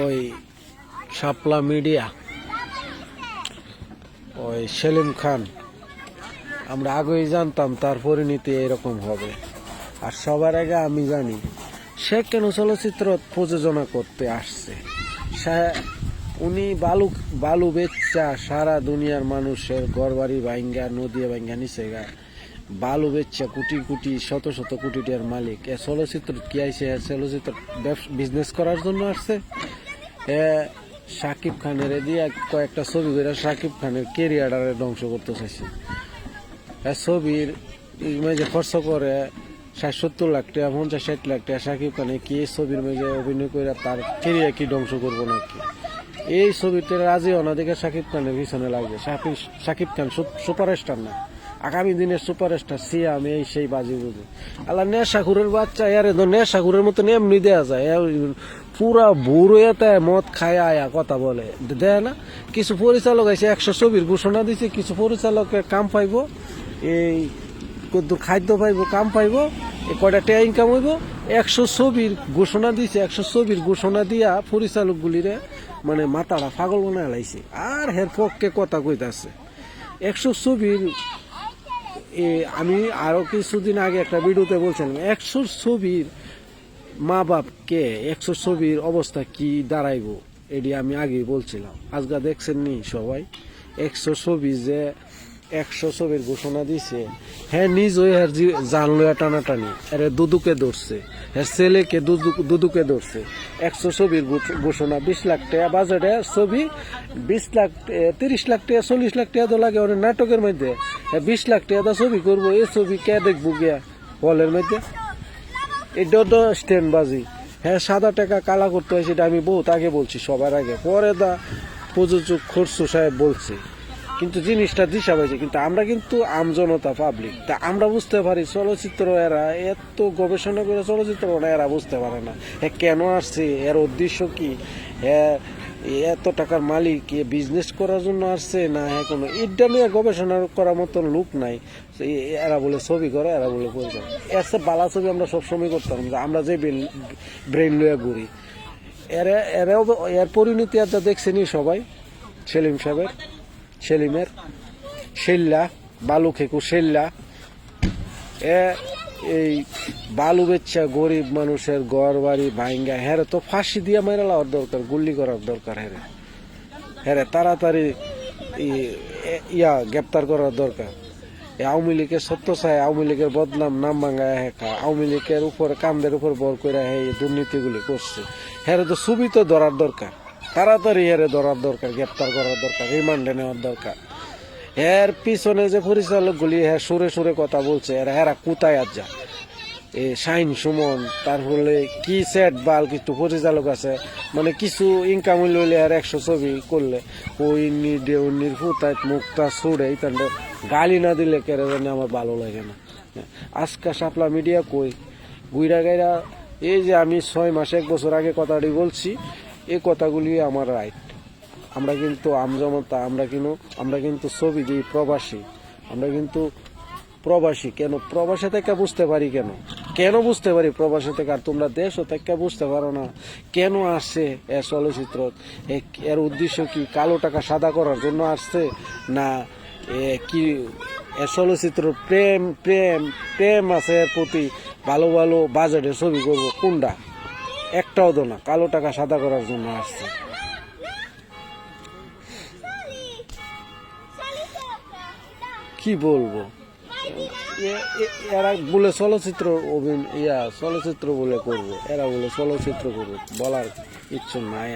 ওই শাপলা মিডিয়া। ওই সেলিম খান। আমরা আগেই জানতাম তার পরিণতি এরকম হবে। আর সবার আগে আমি জানি, সে কেন চলচ্চিত্র প্রযোজনা করতে আসছে? উনি বালু বালু বেচ্চা সারা দুনিয়ার মানুষের ঘরবাড়ি ভাঙ্গা, নদী ভাঙ্গা, নিচে গা বালু বেচ্চা কোটি কোটি, শত শত কোটি টাকার মালিক। এ চলচ্চিত্র কি আইসে চলচ্চিত্র বিজনেস করার জন্য আসছে। এ সাকিব খানের দিয়ে কয়েকটা ছবি করে সাকিব খানের কেরিয়ারে ধ্বংস করতে চাইছে। ছবির মাঝে খরচ করে ষাট সত্তর লাখ টাকা, পঞ্চাশ ষাট লাখ টাকা সাকিব খানে কি এই ছবির মাঝে অভিনয় করে তার কেরিয়ার কি ধ্বংস করব নাকি? এই ছবিতে রাজি অনাদিকে সাকিব খানের পিছনে লাগবে। সাকিব খান সুপারস্টার না। আগামী দিনের সুপারস্টার সিয়াম এই সেই বাজি বুঝে। আল্লাহ নেশাখুরের বাচ্চা এরে তো নেশাখুরের মতন এমনি দেয়া যায়। পুরা বুড়ো এতে মদ খায়, আয়া কথা বলে। দেয় না? কিছু পরিচালক আছে একশো ছবির ঘোষণা দিছে, কিছু পরিচালকের কাম পাইব, এই কদ্দুর খাদ্য পাইব, কাম পাইব এ কয়টা টেয়া ইনকাম হইব একশো ছবির ঘোষণা দিছে, একশো ছবির ঘোষণা দিয়া পরিচালকগুলিরে মানে মাথাটা পাগল বানায় লাইছে। আর হের পক্ষে কথা কইতাছে। একশো ছবির আমি আরও কিছুদিন আগে একটা ভিডিওতে বলছিলাম একশো ছবির মা বাপকে একশো ছবির অবস্থা কি দাঁড়াইব, এটি আমি আগেই বলছিলাম। আজকে দেখছেন নি সবাই? একশো ছবি যে একশো ছবির ঘোষণা দিছে হ্যাঁ নিজ ওই হ্যাঁ জানলো টানাটানি। আরে দুদুকে ধরছে। হ্যাঁ ছেলেকে দুদু- দুদুকে ধরছে। একশো ছবির ঘোষণা, বিশ লাখ টাকা বাজেটে ছবি, বিশ লাখ তিরিশ লাখ টাকা, চল্লিশ লাখ টাকা তো লাগে ওর নাটকের মধ্যে। হ্যাঁ বিশ লাখ টাকা তো ছবি করব এই ছবি কে দেখব গিয়া হলের মধ্যে? এটা স্ট্যান্ড বাজি হ্যাঁ সাদা টাকা কালা করতে হয়, সেটা আমি বহুত আগে বলছি সবার আগে। পরে দা প্রযোজক খরসু সাহেব বলছে। কিন্তু জিনিসটা দিশা পাইছে কিন্তু আমরা কিন্তু আমজনতা পাবলিক তা আমরা বুঝতে পারি চলচ্চিত্র এরা, এত গবেষণা করে চলচ্চিত্র এরা বুঝতে পারে না। হ্যাঁ কেন আসছে? এর উদ্দেশ্য কি? হ্যাঁ এত টাকার মালিক বিজনেস করার জন্য আসছে না? হ্যাঁ কোনো এটা নিয়ে গবেষণা করার মতন লোক নাই। এরা বলে ছবি করে, এরা বলে পরিচালক। এসে বালা ছবি আমরা সবসময় করতাম আমরা যে ব্রেন লইয়া ঘুরি। এরা, এরাও এর পরিণতি একটা দেখছেনি সবাই, সেলিম সাহেবের। সেলিমের শেল্লা বালু খেকু শেল্লা এ, এই বালু বেচ্চা গরিব মানুষের ঘর বাড়ি ভাঙ্গা হ্যাঁ তো ফাঁসি দিয়ে মেরে লাওয়ার দরকার, গুল্লি করার দরকার হ্যাঁ হ্যাঁ তাড়াতাড়ি ইয়া গ্রেপ্তার করার দরকার। আওয়ামী লীগের সত্য চায় আওয়ামী লীগের বদনাম নাম ভাঙ্গা হেকা আওয়ামী লীগের উপর কামদের উপর বর করে হ্যাঁ দুর্নীতিগুলি করছে। হ্যাঁ তো ছবি তো ধরার দরকার। তাড়াতাড়ি হ্যাঁ ধরার দরকার, গ্রেপ্তার করার দরকার রিমান্ডে নেওয়ার দরকার। এর পিছনে যে পরিচালকগুলি হ্যাঁ সুরে সুরে কথা বলছে, এরা এরা কোথায় আর যা এ শাইন সুমন, তারপরে কি সেট বাল, কিছু পরিচালক আছে মানে কিছু ইনকাম হইলে আর একশো ছবি করলে। ওই নিডে উন্নির ফুতায় মুখটা ছুড়ে তাহলে গালি না দিলে কেন জানি আমার ভালো লাগে না। আজকা সাপলা মিডিয়া কই? গুইরা গাইরা, এই যে আমি ছয় মাস, এক বছর আগে কথাটি বলছি এই কথাগুলি আমার রাইট আমরা কিন্তু আমজনতা আমরা কিন্তু আমরা কিন্তু ছবি দিই প্রবাসী। আমরা কিন্তু প্রবাসী। কেন? প্রবাসী থেকে বুঝতে পারি কেন? কেন বুঝতে পারি প্রবাসী থেকে? আর তোমরা দেশও থেকে বুঝতে পারো না। কেন আসছে এ চলচ্চিত্র? এর উদ্দেশ্য কি কালো টাকা সাদা করার জন্য আসছে? না, এ কি এ চলচ্চিত্র প্রেম প্রেম প্রেম আছে এর প্রতি। ভালো ভালো বাজেটের ছবি করব। কোনটা? একটাও দো না, কালো টাকা সাদা করার জন্য আসছে। কি বলব? এরা বলে চলচ্চিত্র অভিন, ইয়া, চলচ্চিত্র বলে করব, এরা বলে চলচ্চিত্র করব বলার ইচ্ছে নাই